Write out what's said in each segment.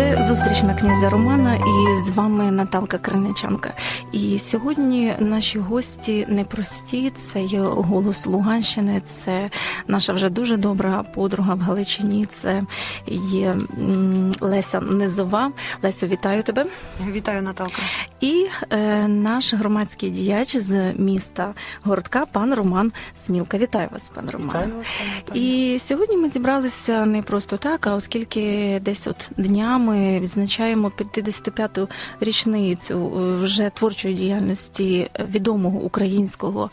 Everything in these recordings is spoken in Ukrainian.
Це зустріч на князя Романа і з вами Наталка Криничанка. І сьогодні наші гості непрості. Це є голос Луганщини, це наша вже дуже добра подруга в Галичині. Це є Леся Низова. Лесю, вітаю тебе. Вітаю, Наталка. І е, наш громадський діяч з міста Городка, пан Роман Смілка. Вітаю вас, пан Роман. І сьогодні ми зібралися не просто так, а оскільки десь от днями відзначаємо 55-ту річницю е, вже творчої діяльності відомого українського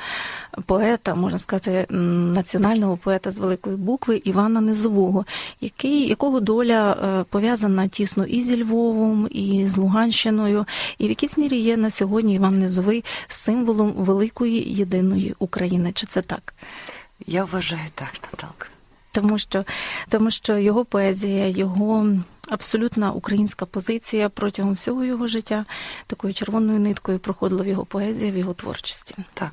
поета, можна сказати, національного поета з великої букви Івана Низового, який, якого доля е, пов'язана тісно і зі Львовом, і з Луганщиною, і в якійсь мірі є на сьогодні Іван Низовий символом великої єдиної України. Чи це так? Я вважаю так, Наталка. тому що, тому що його поезія, його абсолютна українська позиція протягом всього його життя такою червоною ниткою проходила в його поезії, в його творчості. Так.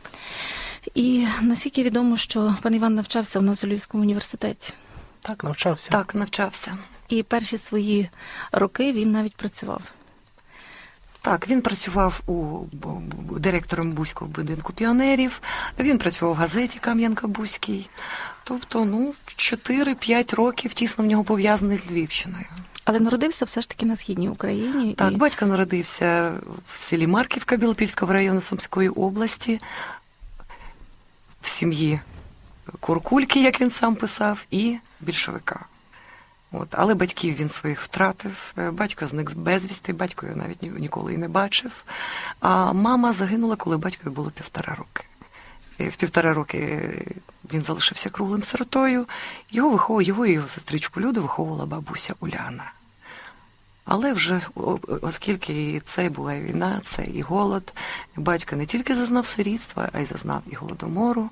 І наскільки відомо, що пан Іван навчався у нас у Львівському університеті, Так, навчався. Так, навчався. і перші свої роки він навіть працював. Так, він працював у директором Бузького будинку піонерів. Він працював в газеті Кам'янка-Бузький. Тобто, ну, 4-5 років тісно в нього пов'язаний з Львівщиною. Але народився все ж таки на східній Україні. Так, і... батько народився в селі Марківка Білопільського району Сумської області, в сім'ї Куркульки, як він сам писав, і більшовика. От, але батьків він своїх втратив. Е, Батько зник безвісти, батько його навіть ніколи і не бачив. А мама загинула, коли батькові було півтора роки. Е, В півтора роки е, він залишився круглим сиротою. Його виховував, його і його сестричку Люду виховувала бабуся Уляна. Але вже оскільки це була війна, це і голод, батько не тільки зазнав сирітства, а й зазнав і голодомору.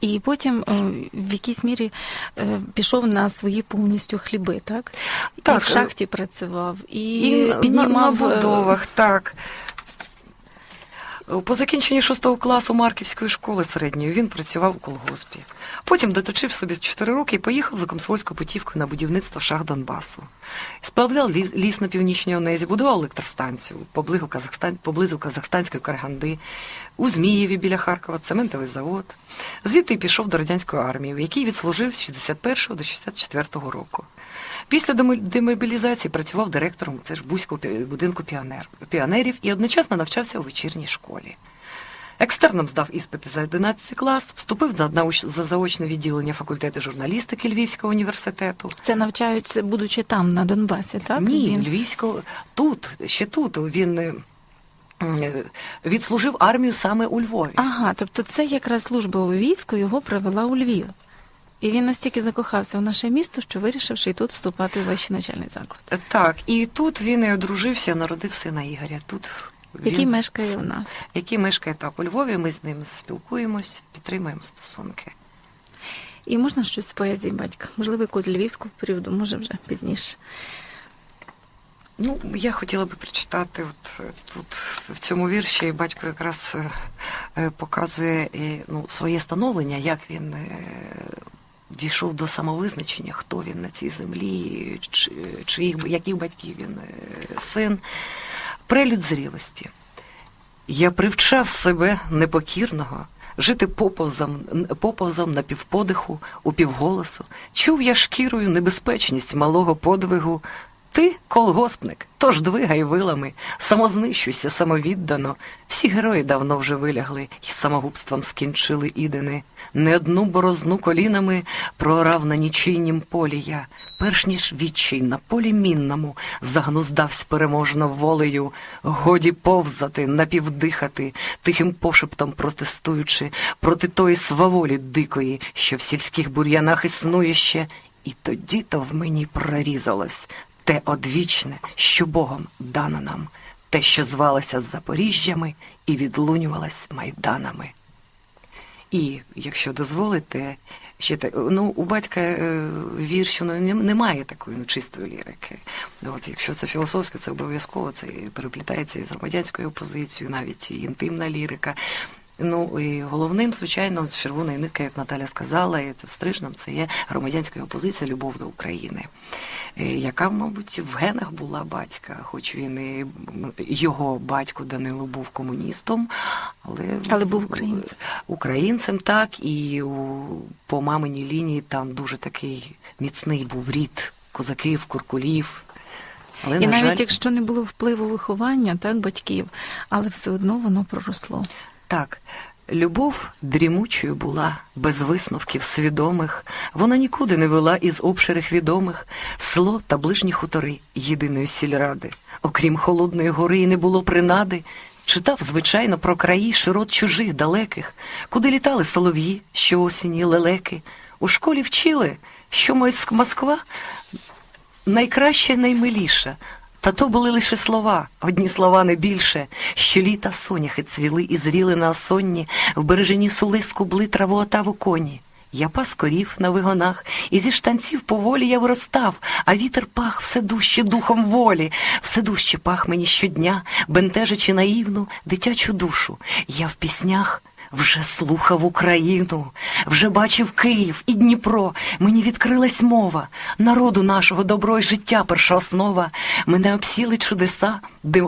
І потім е, в якійсь мірі е, пішов на свої повністю хліби, так? Так, і в шахті працював, і, І піднімав на е, будовах, так. По закінченні шостого класу Марківської школи середньої він працював у колгоспі. Потім доточив собі 4 роки і поїхав за комсомольську путівку на будівництво шах Донбасу. Сплавляв ліс, на північній Онезі, будував електростанцію поблизу, Казахстан, поблизу Казахстанської Караганди, у Змієві біля Харкова, цементовий завод. Звідти пішов до радянської армії, в якій відслужив з 61 до 64 року. Після демобілізації працював директором це ж Бузького будинку піонер, піонерів і одночасно навчався у вечірній школі. Екстерном здав іспити за 11 клас, вступив на за заочне відділення факультету журналістики Львівського університету. Це навчаються, будучи там, на Донбасі, так? Ні, Він- Львівського тут, ще тут він е, відслужив армію саме у Львові. Ага, тобто це якраз служба у війську його привела у Львів. І він настільки закохався в наше місто, що вирішив, що і тут вступати у вищий навчальний заклад, Так, і тут він і одружився, народив сина Ігоря. Тут який мешкає у нас. який мешкає так у Львові. Ми з ним спілкуємось, підтримуємо стосунки. І можна щось з поезії батька? Можливо, якусь львівську періоду, може вже пізніше. Ну, я хотіла би прочитати от е, тут в цьому вірші батько якраз е, е, показує ну, своє становлення, як він дійшов до самовизначення, хто він на цій землі, чи, чиїх, яких батьків він син. Прелюд зрілості. Я привчав себе непокірного жити поповзом, поповзом на півподиху, у півголосу. Чув я шкірою небезпечність малого подвигу. Ти колгоспник, тож двигай вилами, самознищуйся самовіддано. Всі герої давно вже вилягли і самогубством скінчили ідени. Не одну борозну колінами прорав на нічийнім полі я, перш ніж відчай на полі мінному загнуздавсь переможно волею, годі повзати, напівдихати, тихим пошептом протестуючи проти тої сваволі дикої, що в сільських бур'янах існує ще, і тоді то в мені прорізалось те одвічне, що Богом дано нам. те, що звалося з Запоріжжями і відлунювалось майданами. І якщо дозволите, ще так, ну у батька е, вірш ну, немає такої ну, чистої лірики. От якщо це філософське, це обов'язково це переплітається із громадянською опозицією, навіть інтимна лірика. Ну і головним, звичайно, з червоної нитки, як Наталя сказала, і стрижнем, це є громадянська опозиція, любов до України, е, яка, мабуть, в генах була батька, хоч він і його батько Данило був комуністом, але, Але був українцем. Українцем, так, і у, по маминій лінії там дуже такий міцний був рід козаків, куркулів. Але, І на навіть жаль, якщо не було впливу виховання, так, батьків, але все одно воно проросло. Так, любов дрімучою була, без висновків свідомих. Вона нікуди не вела із обширих відомих село та ближні хутори єдиної сільради. Окрім холодної гори, і не було принади. Читав, звичайно, про краї широт чужих далеких, куди літали солов'ї, що осінні лелеки. У школі вчили, що Москва найкраще, наймиліша. Та то були лише слова, одні слова не більше. Що літа соняхи цвіли і зріли на осонні, в бережині сули скубли траву отаву коні. Я пас корів на вигонах, і зі штанців поволі я виростав, а вітер пах все дужче духом волі, все дужче пах мені щодня, бентежачи наївну дитячу душу. Я в піснях вже слухав Україну, вже бачив Київ і Дніпро. Мені відкрилась мова народу нашого добро й життя перша основа. Мене обсіли чудеса,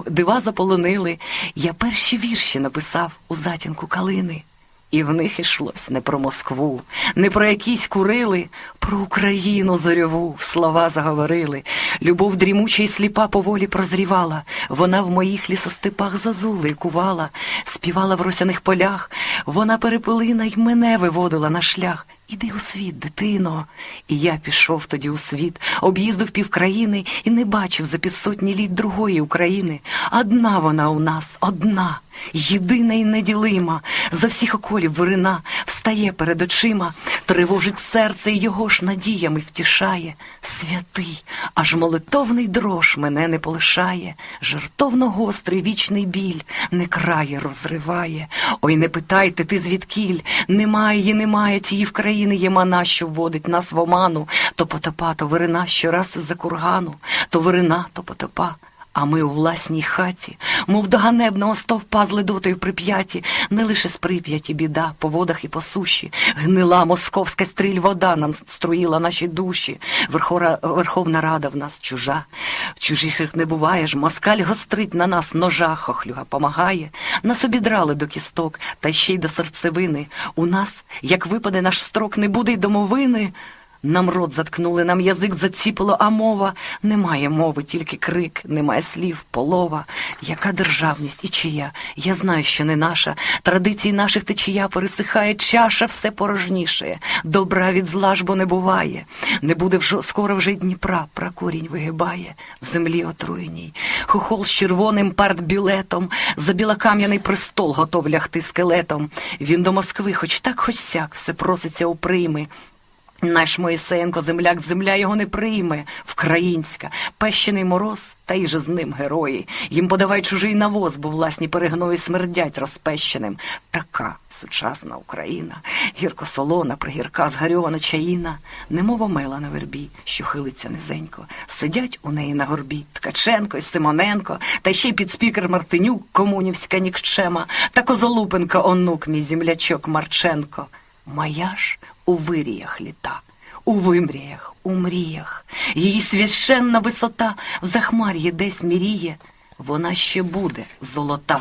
дива заполонили. Я перші вірші написав у затінку калини. І в них ішлось не про Москву, не про якісь курили, про Україну зорьову слова заговорили. Любов дрімуча й сліпа поволі прозрівала. Вона в моїх лісостепах зазули кувала, співала в росяних полях. Вона перепилина й мене виводила на шлях. Іди у світ, дитино. І я пішов тоді у світ, об'їздив півкраїни і не бачив за півсотні літ другої України. Одна вона у нас, одна, єдина і неділима. За всіх околів вирина встає перед очима, тривожить серце і його ж надіями втішає. Святий, аж молитовний дрож мене не полишає, жартовно гострий вічний біль не крає розриває. Ой, не питайте ти звідкіль, немає її, немає тієї в країни є мана, що вводить нас в оману, то потопа, то вирина щораз із-за кургану, то вирина, то потопа. А ми у власній хаті, мов до ганебного стовпа з ледотою прип'яті, не лише з прип'яті біда, по водах і по суші, гнила московська стріль вода нам струїла наші душі. Верхора, Верховна Рада в нас чужа. Чужих не буває ж, москаль гострить на нас ножа, хохлюга помагає. Нас обідрали до кісток, та ще й до серцевини. У нас, як випаде наш строк, не буде й домовини. Нам рот заткнули, нам язик заціпило, а мова немає мови, тільки крик, немає слів, полова. Яка державність і чия? Я знаю, що не наша. Традиції наших течія пересихає, чаша все порожнішає. Добра від зла ж бо не буває. Не буде вже скоро вже Дніпра, пракурінь вигибає в землі отруєній. Хохол з червоним партбілетом, за білокам'яний престол готов лягти скелетом. Він до Москви, хоч так, хоч сяк, все проситься у прийми. Наш Моїсеєнко, земляк, земля його не прийме, вкраїнська, пещений мороз, та й же з ним герої. Їм подавай чужий навоз, бо власні перегної смердять розпещеним. Така сучасна Україна, гірко-солона, пригірка, згарьована чаїна, немов мела на вербі, що хилиться низенько. Сидять у неї на горбі Ткаченко і Симоненко, та ще й підспікер Мартинюк, комунівська нікчема, та Козолупенко, онук, мій землячок Марченко. Моя ж у виріях літа, у вимріях, у мріях, її священна висота в захмар'ї десь міріє, вона ще буде золота.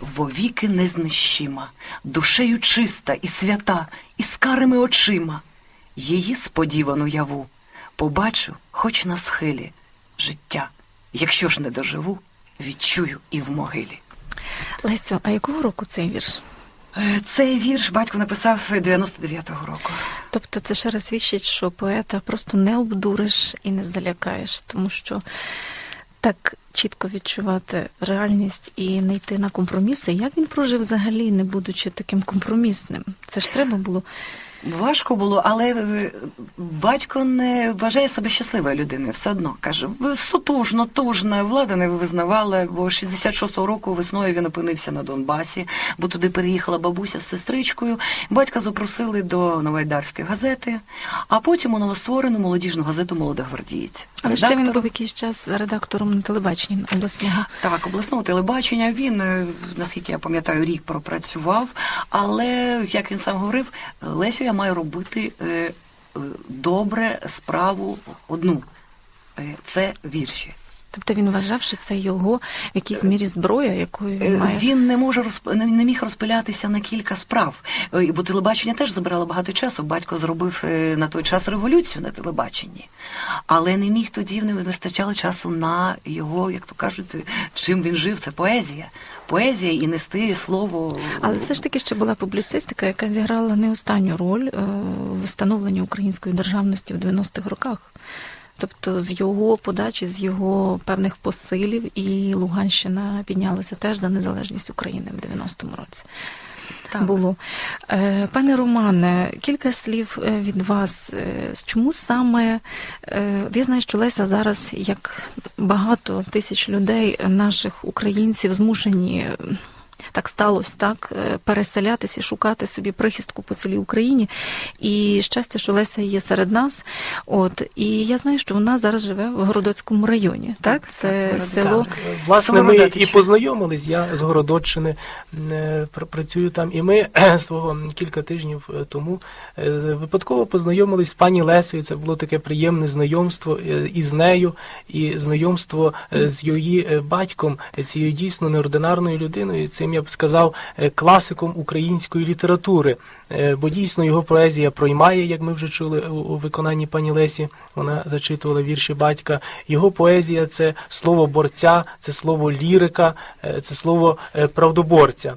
Вовіки незнищима, душею чиста і свята, і з карими очима. Її сподівану яву побачу, хоч на схилі життя. Якщо ж не доживу, відчую і в могилі. Лесю, а якого року цей вірш? Цей вірш батько написав 99-го року. Тобто це ще раз свідчить, що поета просто не обдуриш і не залякаєш, тому що так чітко відчувати реальність і не йти на компроміси. Як він прожив взагалі, не будучи таким компромісним? Це ж треба було Важко було, але е, батько не вважає себе щасливою людиною. Все одно каже, сутужно, тужна, влада не визнавала, бо 66-го року весною він опинився на Донбасі, бо туди переїхала бабуся з сестричкою. Батька запросили до Новайдарської газети, а потім у новостворену молодіжну газету Молодогвардієць. Але ще він був якийсь час редактором на телебаченні обласного. Так, обласного телебачення він, е, наскільки я пам'ятаю, рік пропрацював. Але як він сам говорив, Лесю, я маю робити е, е, добре справу одну. Е, Це вірші. Тобто він вважав, що це його в якійсь мірі зброя, якою він Е, має. Він не може розп... не міг розпилятися на кілька справ, Е, бо телебачення теж забирало багато часу. Батько зробив е, на той час революцію на телебаченні, але не міг тоді не вистачало часу на його, як то кажуть, чим він жив. Це поезія. Поезія і нести слово. Але все ж таки ще була публіцистика, яка зіграла не останню роль в встановленні української державності в 90-х роках. Тобто з його подачі, з його певних посилів, і Луганщина піднялася теж за незалежність України в 90-му році. Так. Було. Е, Пане Романе, кілька слів е, від вас. Е, Чому саме я знаю, що Леся зараз, як багато тисяч людей, наших українців, змушені. Е, Так сталося, так е, переселятися, і шукати собі прихистку по цілій Україні. І щастя, що Леся є серед нас. От і я знаю, що вона зараз живе в Городоцькому районі. Так, Так, це так, село. Так, власне, ми і познайомились. Я з Городоччини е, працюю там, і ми свого кілька тижнів е, тому е, випадково познайомились з пані Лесею. Це було таке приємне знайомство е, і з нею, і знайомство е, з її е, батьком, е, цією дійсно неординарною людиною. Цим я б сказав е, класиком української літератури. Е, Бо дійсно його поезія проймає, як ми вже чули у виконанні пані Лесі. Вона зачитувала вірші батька. Його поезія це слово борця, це слово лірика, е, це слово правдоборця.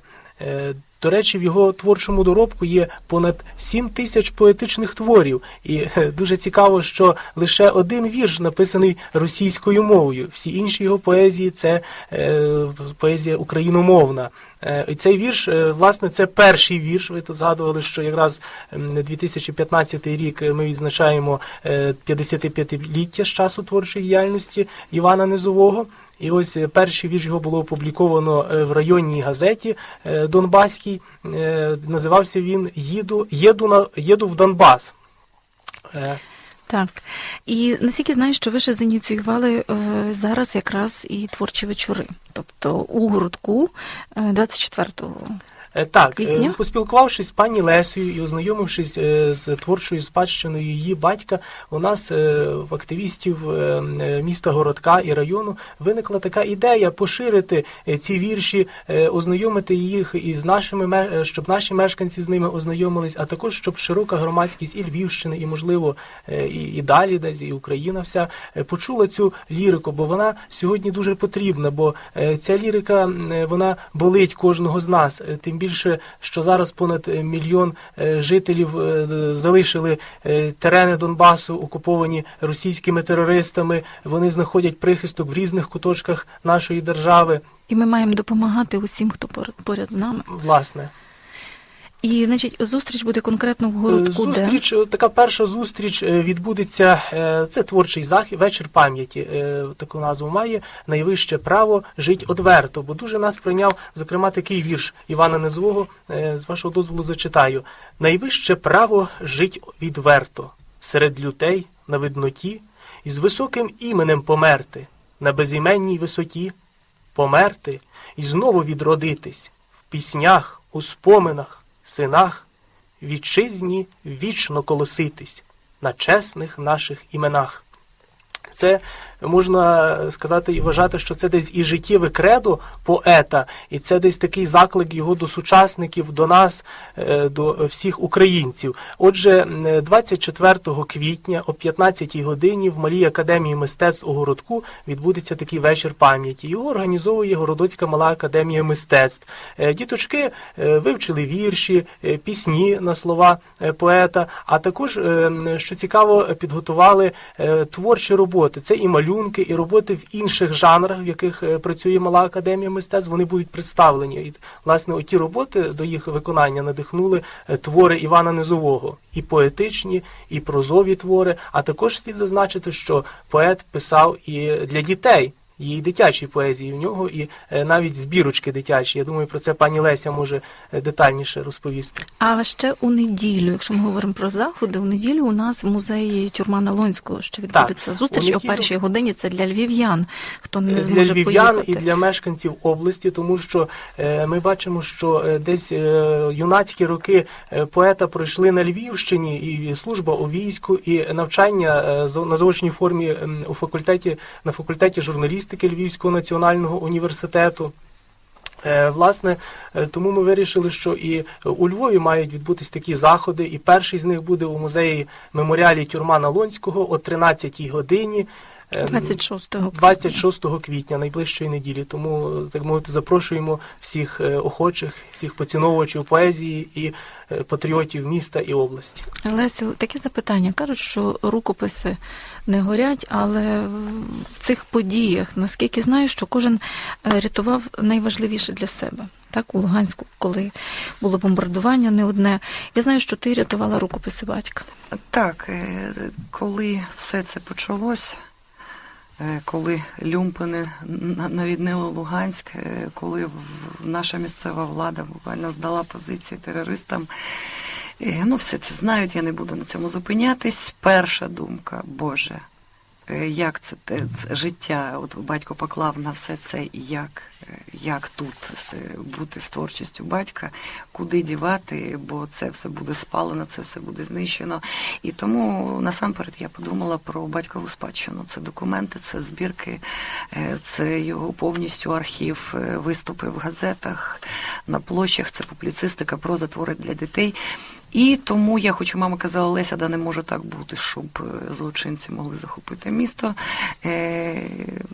До речі, в його творчому доробку є понад 7 тисяч поетичних творів, і дуже цікаво, що лише один вірш написаний російською мовою. Всі інші його поезії це поезія україномовна. Е, І цей вірш, е, власне, це перший вірш. Ви тут згадували, що якраз 2015 рік е, ми відзначаємо е, 55-ліття з часу творчої діяльності Івана Низового. І ось перший вірш його було опубліковано в районній газеті Донбаській. Називався він Їду, їду, на, їду в Донбас. Так. І наскільки знаю, що ви ще зініціювали е, зараз якраз і творчі вечори. Тобто у городку 24-го. Е, Так, е, Квітня? поспілкувавшись з пані Лесею і ознайомившись е, з творчою спадщиною її батька, у нас е, в активістів е, е, міста Городка і району виникла така ідея поширити е, ці вірші, е, ознайомити їх із нашими е, щоб наші мешканці з ними ознайомились, а також щоб широка громадськість і Львівщини, і можливо е, і, і далі, десь і Україна вся е, почула цю лірику, бо вона сьогодні дуже потрібна, бо е, ця лірика е, вона болить кожного з нас. Е, Тим більше, що зараз понад е, мільйон е, жителів е, залишили терени Донбасу, окуповані російськими терористами. Вони знаходять прихисток в різних куточках нашої держави. І ми маємо допомагати усім, хто пор- поряд з нами. Власне. І, значить, зустріч буде конкретно в городку. Зустріч, е, така перша зустріч е, відбудеться. е, Це творчий захід, вечір пам'яті. е, Таку назву має найвище право жить одверто. Бо дуже нас прийняв, зокрема, такий вірш Івана Незового. е, З вашого дозволу зачитаю: найвище право жить відверто серед людей на видноті, і з високим іменем померти на безіменній висоті, померти і знову відродитись в піснях, у споминах, синах вітчизні вічно колоситись на чесних наших іменах. Це можна сказати і вважати, що це десь і життєве кредо поета, і це десь такий заклик його до сучасників, до нас, е, до всіх українців. Отже, 24 квітня о 15 годині в Малій академії мистецтв у городку відбудеться такий вечір пам'яті. Його організовує Городоцька мала академія мистецтв. Е, Діточки е, вивчили вірші, пісні на слова поета, а також, що цікаво, підготували творчі роботи. Це і малюнки, малюнки і роботи в інших жанрах, в яких е, працює мала академія мистецтв, вони будуть представлені. І власне оті роботи до їх виконання надихнули е, твори Івана Низового, і поетичні, і прозові твори. А також слід зазначити, що поет писав і для дітей. І дитячі поезії в нього, і е, навіть збірочки дитячі. Я думаю, про це пані Леся може е, детальніше розповісти. А ще у неділю, якщо ми говоримо про заходи, у неділю у нас в музеї Тюрма Налонського ще відбудеться зустріч у о першій годині. Це для львів'ян, хто не для львів'ян поїхати. і для мешканців області, тому що е, ми бачимо, що десь юнацькі роки поета пройшли на Львівщині, і служба у війську, і навчання на заочній формі у факультеті на факультеті журналістики Львівського національного університету. Е, Власне, е, тому ми вирішили, що і у Львові мають відбутись такі заходи, і перший з них буде у музеї меморіалі Тюрма Налонського о 13-й годині. Ем, 26 26 квітня, найближчої неділі. Тому, так мовити, запрошуємо всіх е, охочих, всіх поціновувачів поезії і е, патріотів міста і області. Лесю, таке запитання. Кажуть, що рукописи не горять, але в цих подіях, наскільки знаю, що кожен е, рятував найважливіше для себе. Так, у Луганську, коли було бомбардування не одне. Я знаю, що ти рятувала рукописи батька. Так, коли все це почалось, коли Люмпини на- навіднили Луганськ, е, коли наша місцева влада буквально здала позиції терористам, е, ну все це знають, я не буду на цьому зупинятись. Перша думка, Боже, е, як це, це життя, от батько поклав на все це, як, е, як тут бути з творчістю батька, куди дівати, бо це все буде спалено, це все буде знищено. І тому насамперед я подумала про батькову спадщину. Це документи, це збірки, е, це його повністю архів, е, виступи в газетах, на площах, це публіцистика, проза твори для дітей. І тому я хочу, мама казала, Леся, да не може так бути, щоб е, злочинці могли захопити місто. Е,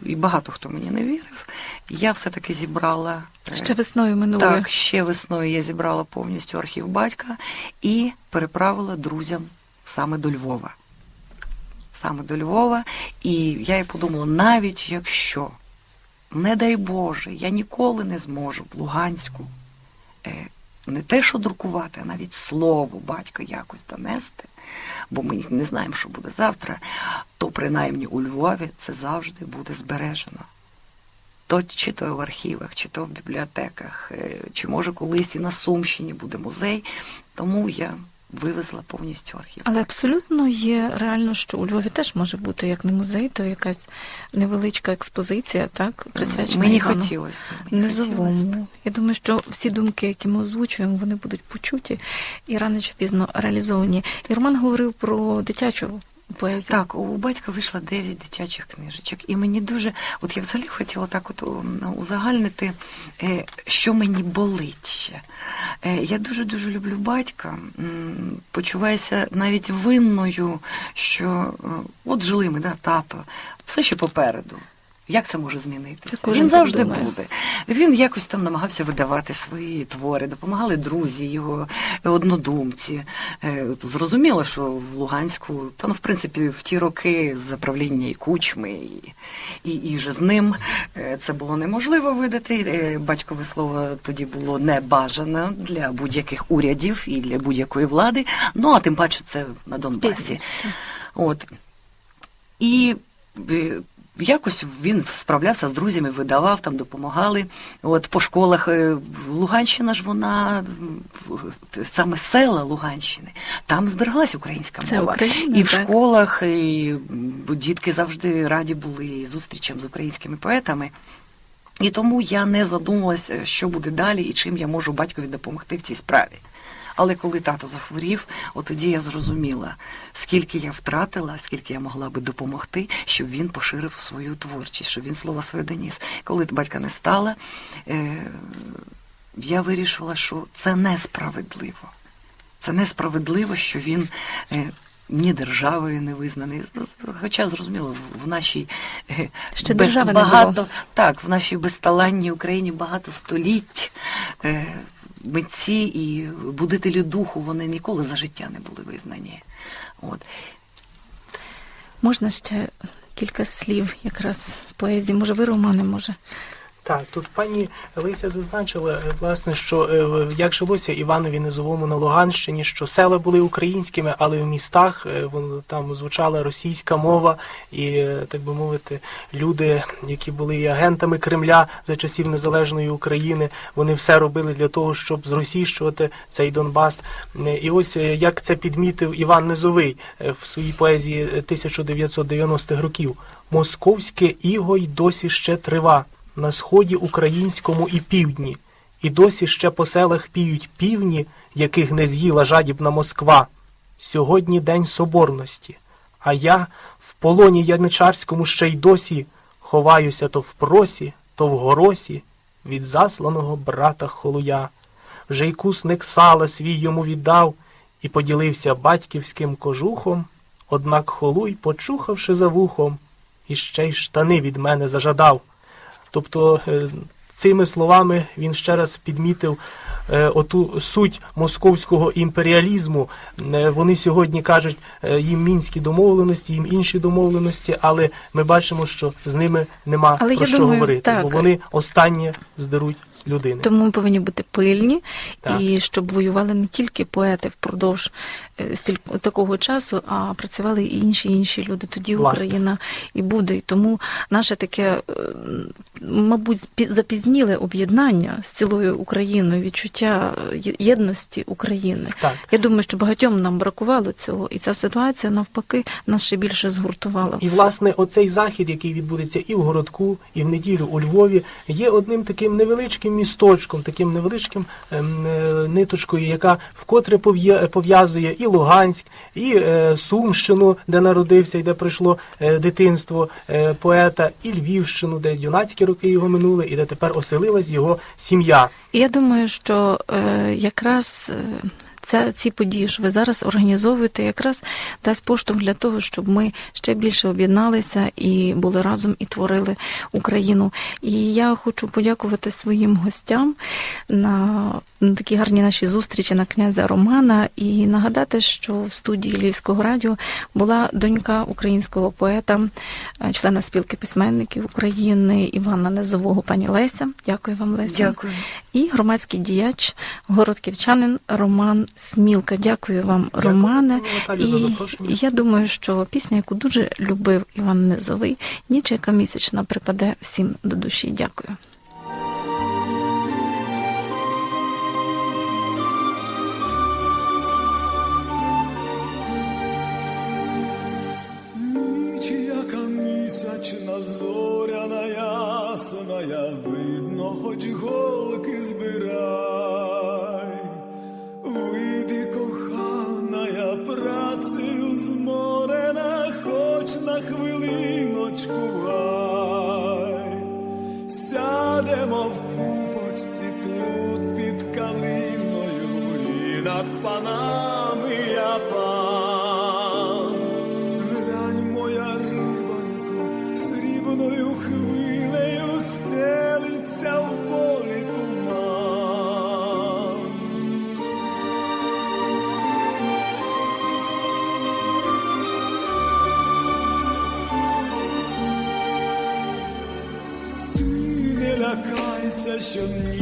І багато хто мені не вірив. Я все-таки зібрала е, Ще весною минулої. так, ще весною я зібрала повністю архів батька і переправила друзям саме до Львова. Саме до Львова. І я і подумала, навіть якщо, не дай Боже, я ніколи не зможу в Луганську не те, що друкувати, а навіть слово батька якось донести, бо ми не знаємо, що буде завтра, то принаймні у Львові це завжди буде збережено то чи то в архівах, чи то в бібліотеках, е, чи може колись і на Сумщині буде музей. Тому я вивезла повністю архів. Але абсолютно є реально, що у Львові теж може бути як не музей, то якась невеличка експозиція, так, присвячена Мені Івану хотілося. Низовому. Я думаю, що всі думки, які ми озвучуємо, вони будуть почуті і рано чи пізно реалізовані. І Роман говорив про дитячу поезію. Так, у батька вийшло 9 дитячих книжечок, і мені дуже, от я взагалі хотіла так от узагальнити, е, що мені болить ще. Е, Я дуже дуже люблю батька, почуваюся навіть винною, що е, от жили ми, да, тато, все ще попереду. Як це може змінитися? Це Він завжди думає. буде. Він якось там намагався видавати свої твори, допомагали друзі, його однодумці. Е, Зрозуміло, що в Луганську, та ну, в принципі, в ті роки за правління і кучми, і, і, і же з ним е, це було неможливо видати. Е, Батькове слово тоді було не бажане для будь-яких урядів і для будь-якої влади. Ну а тим паче це на Донбасі. От. І якось він справлявся з друзями, видавав, там допомагали. От по школах е, Луганщина ж вона саме села Луганщини, там збереглась українська Це. Україна, і в так. школах, і дітки завжди раді були зустрічам з українськими поетами. І тому я не задумалася, що буде далі і чим я можу батькові допомогти в цій справі. Але коли тато захворів, от тоді я зрозуміла, скільки я втратила, скільки я могла би допомогти, щоб він поширив свою творчість, щоб він слово своє доніс. Коли батька не стало, е, я вирішила, що це несправедливо. Це несправедливо, що він е, ні державою не визнаний. Хоча, зрозуміло, в- нашій е, Ще без- держави не було. так, в нашій безталанній Україні багато століть. Е, Митці і будителі духу вони ніколи за життя не були визнані. От. Можна ще кілька слів якраз з поезії. Може, ви романи, може? Так, тут пані Лися зазначила, е, власне, що е, як жилося Іванові Низовому на Луганщині, що села були українськими, але в містах е, там звучала російська мова, і, так би мовити, люди, які були агентами Кремля за часів незалежної України, вони все робили для того, щоб зросійщувати цей Донбас. І ось як це підмітив Іван Низовий в своїй поезії е, 1990-х років. Московське іго й досі ще трива на сході українському і півдні, і досі ще по селах піють півні, яких не з'їла жадібна Москва. Сьогодні день соборності, а я в полоні яничарському ще й досі ховаюся то в просі, то в горосі від засланого брата Холуя. Вже й кусник сала свій йому віддав і поділився батьківським кожухом, однак Холуй, почухавши за вухом, і ще й штани від мене зажадав. Тобто е, цими словами він ще раз підмітив е, оту суть московського імперіалізму. Е, Вони сьогодні кажуть їм мінські домовленості, їм інші домовленості, але ми бачимо, що з ними нема Але про що думаю, говорити, так. бо вони останнє здеруть з людини. Тому ми повинні бути пильні, Так. і щоб воювали не тільки поети впродовж стільки такого часу, а працювали і інші інші люди. Тоді Власне. Україна і буде. І тому наше таке, е, мабуть, пі- запізніле об'єднання з цілою Україною, відчуття е, єдності України. Так. Я думаю, що багатьом нам бракувало цього, і ця ситуація навпаки нас ще більше згуртувала. І власне оцей захід, який відбудеться і в городку, і в неділю у Львові, є одним таким невеличким місточком, таким невеличким ем, е, ниточкою, яка вкотре пов'я- пов'язує і Луганськ, і е, Сумщину, де народився і де пройшло е, дитинство е, поета, і Львівщину, де юнацькі роки його минули, і де тепер оселилась його сім'я. Я думаю, що е, якраз е, ця, ці події, що ви зараз організовуєте, якраз дасть поштовх для того, щоб ми ще більше об'єдналися і були разом і творили Україну. І я хочу подякувати своїм гостям на, на такі гарні наші зустрічі на князя Романа і нагадати, що в студії Львівського радіо була донька українського поета, е, члена спілки письменників України Івана Незового, пані Леся. Дякую вам, Леся. Дякую. І громадський діяч, городківчанин Роман Смілка. Дякую вам, Дякую, Романе. Наталю, за І запрошення. я думаю, що пісня, яку дуже любив Іван Низовий, ніч яка місячна припаде всім до душі. Дякую. Панами я пан. Глянь, моя рибонько, срібною хвилею стелиться в полі туман. Ти не лякайся, що ніженьки